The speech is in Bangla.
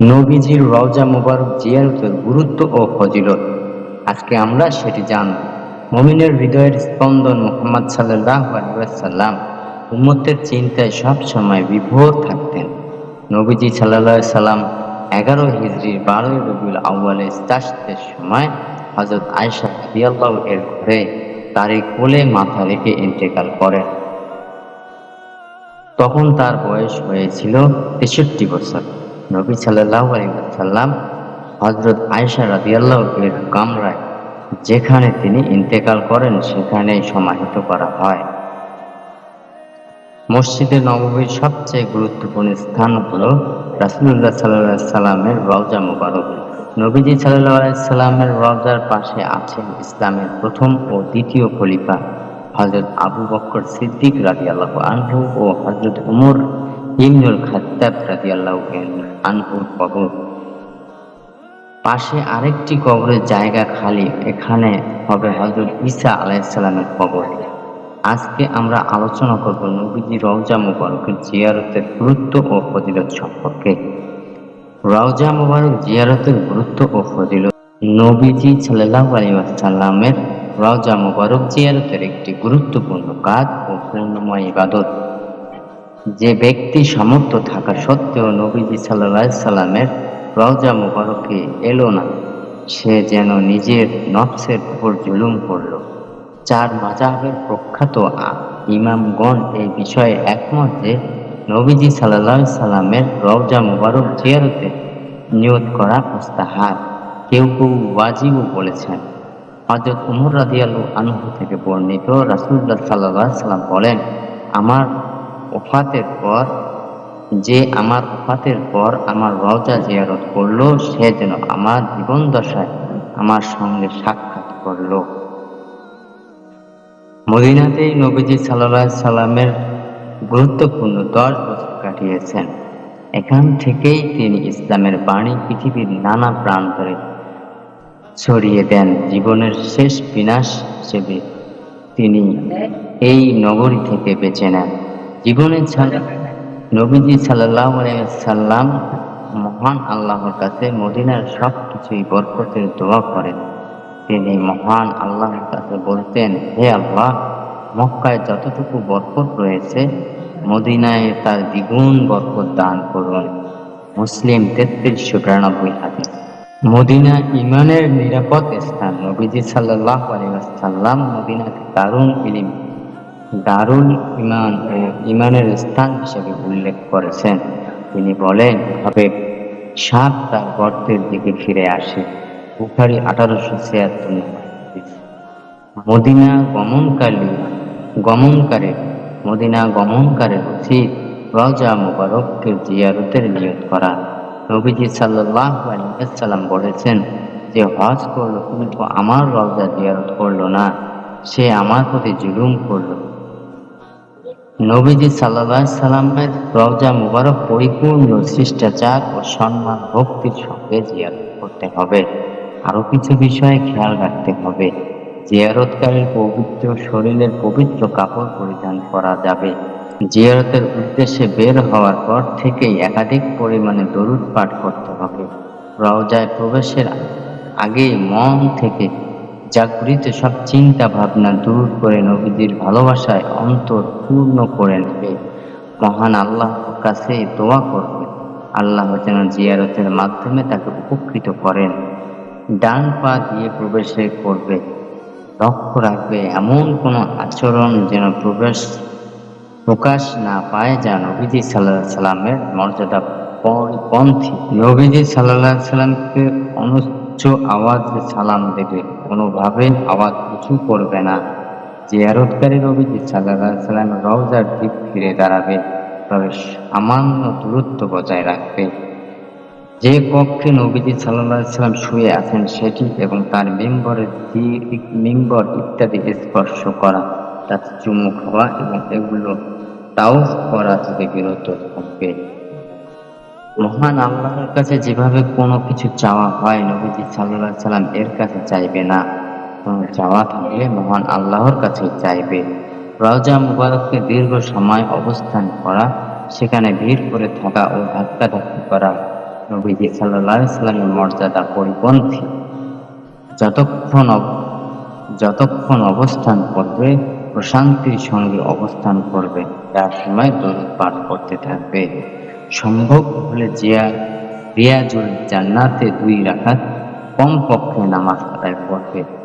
নবীজির রওজা মুবারক জিয়ারতের গুরুত্ব ও ফজিলত। আজকে আমরা সেটি জানব। মমিনের হৃদয়ের স্পন্দন মোহাম্মদ সাল্লাহ আলহাম উম্মতের চিন্তায় সব সময় বিভোর থাকতেন। নবীজি সাল্লাহ সাল্লাম এগারো হিজড়ির বারোই রবিউল আউ্বালে চাষের সময় হজরত আয়সা দিয়াল্লাহ এর ঘরে তারই কোলে মাথা রেখে ইন্তেকাল করেন। তখন তার বয়স হয়েছিল তেষট্টি বছর। নবী সাল্লাহ আলাইসাল্লাম হজরত আয়সা রাদিয়াল্লাহ এর কামরায় যেখানে তিনি ইন্তেকাল করেন, সেখানেই সমাহিত করা হয়। মসজিদে নববীর সবচেয়ে গুরুত্বপূর্ণ স্থান হল রাসুল্লাহ সাল্লাহ সাল্লামের রওজা মুবারক। নবীজি সাল্লাহ আলাইসাল্লামের রওজার পাশে আছেন ইসলামের প্রথম ও দ্বিতীয় খলিফা হজরত আবু বক্কর সিদ্দিক রাজি আল্লাহ আনহু ও হজরত উমর। ইমনুল খাত্তাব রাজি আল্লাহ আনহুর কবর। পাশে আরেকটি কবরের জায়গা খালি, এখানে হবে হজরত ঈসা আলাইসাল্লামের কবর। আজকে আমরা আলোচনা করব নবীজি রওজা মুবারকের জিয়ারতের গুরুত্ব ও ফজিলত সম্পর্কে। রওজা মুবারক জিয়ারতের গুরুত্ব ও ফজিলত। নবীজি সাল্লাহ আলী সাল্লামের রওজা মুবারক জিয়ারতের একটি গুরুত্বপূর্ণ কাজ ও পূর্ণময় ইবাদত। যে ব্যক্তি সামর্থ্য থাকা সত্ত্বেও নবীজি সাল্লাহ সাল্লামের রওজা মুবারকে এলো না, সে যেন নিজের নফসের উপর জুলুম করল। চার মাজাহের প্রখ্যাত ইমামগণ এই বিষয়ে একমত যে নবীজি সাল্লাহ সাল্লামের রওজা মুবারক জিয়ারতে নিয়ত করা মুস্তাহার কেউ কেউ ওয়াজিবও বলেছেন। হজরত উমর রাদিয়ালু আনহু থেকে বর্ণিত রাসুল্লাহ সাল্লাহ সাল্লাম বলেন, আমার ওফাতের পর, যে আমার ওফাতের পর আমার রওজা জিয়ারত করল, সে যেন আমার জীবন দশায় আমার সঙ্গে সাক্ষাৎ করল। মদিনাতেই নবীজি সাল্লাহ সাল্লামের গুরুত্বপূর্ণ দশ বছর কাটিয়েছেন। এখান থেকেই তিনি ইসলামের বাণী পৃথিবীর নানা প্রান্তরে ছড়িয়ে দেন। জীবনের শেষ বিনাশ হিসেবে তিনি এই নগরী থেকে বেছে নেন। জীবনের নবীজি সাল্লাহ সাল্লাম মহান আল্লাহর কাছে মদিনার সব কিছুই বরকতের দোয়া করেন। তিনি মহান আল্লাহর কাছে বলতেন, হে আল্লাহ, মক্কায় যতটুকু বরকত রয়েছে, মদিনায় তার দ্বিগুণ বরকত দান করুন। মুসলিম তেত্রিশশো বিরানব্বই হাদিস। মদিনা ইমানের নিরাপদ স্থান। নবীজি সাল্লাহ আলিয়াল্লাম মদিনাকে দারুণ ইলিম দারুল ইমান ও ইমানের স্থান হিসেবে উল্লেখ করেছেন। তিনি বলেন হবে সাপ তার গর্তের দিকে ফিরে আসে। বুখারি আঠারোশো ছিয়াত্তর মদিনা গমনকালী, গমনকারী, মদিনা গমনকারী উচিত রজা মুবারককে জিয়ারতের নিয়ত করা। নবীজি সাল্লাহ আলিয়াল্লাম বলেছেন যে, হজ করল কিন্তু আমার রজা জিয়ারত করল না। সে আমার প্রতি জুলুম করল। নবীজি সাল্লাহ সাল্লামের রওজা মুবারক পরিপূর্ণ শিষ্টাচার ও সম্মান ভক্তির সঙ্গে জিয়ারত করতে হবে। আরও কিছু বিষয়ে খেয়াল রাখতে হবে। জিয়ারতকারীর পবিত্র শরীরের পবিত্র কাপড় পরিধান করা যাবে। জিয়ারতের উদ্দেশ্যে বের হওয়ার পর থেকেই একাধিক পরিমাণে দরুদ পাঠ করতে হবে। রওজায় প্রবেশের আগেই মন থেকে জাগৃত সব চিন্তা ভাবনা দূর করে নবীজির ভালোবাসায় অন্তর পূর্ণ করে নেবে। মহান আল্লাহর কাছে দোয়া করবে আল্লাহ যেন জিয়ারতের মাধ্যমে তাকে উপকৃত করেন। ডান পা দিয়ে প্রবেশে করবে। লক্ষ্য রাখবে, এমন কোনো আচরণ যেন প্রবেশ, প্রকাশ না পায় যা নবীজি সাল্লাহ সাল্লামের মর্যাদা পরিপন্থী নবীজি সাল্লাহ সাল্লামকে অনু উচ্চ আওয়াজে সালাম দেবে। কোনোভাবে আওয়াজ উঁচু করবে না। জিয়ারতকারী নবীজি সাল্লাহ সাল্লাম রওজার দিক ফিরে দাঁড়াবে। তবে সামান্য দূরত্ব বজায় রাখবে। যে কক্ষে নবীজি সাল্লাহ সাল্লাম শুয়ে আছেন, সেটি এবং তার মেম্বরের মেম্বর ইত্যাদি স্পর্শ করা, তাতে চুমুক হওয়া এবং এগুলো তাও করা থেকে বিরত থাকবে। মহান আল্লাহর কাছে যেভাবে কোনো কিছু চাওয়া হয়, নবীজি সাল্লাহ সাল্লাম এর কাছে চাইবে না। চাওয়া থাকলে মহান আল্লাহর কাছে চাইবে। রওজা মুবারককে দীর্ঘ সময় অবস্থান করা, সেখানে ভিড় করে থাকা ও ধাক্কা ধাক্কি করা নবীজি সাল্লাহ সাল্লামের মর্যাদা পরিপন্থী। যতক্ষণ যতক্ষণ অবস্থান করবে, প্রশান্তির সঙ্গে অবস্থান করবে, তার সময় দরুদ পাঠ করতে থাকবে। সম্ভব হলে জিয়া রিয়াজুল জান্নাতে দুই রাখাত কমপক্ষে নামাজ আদায় করবে।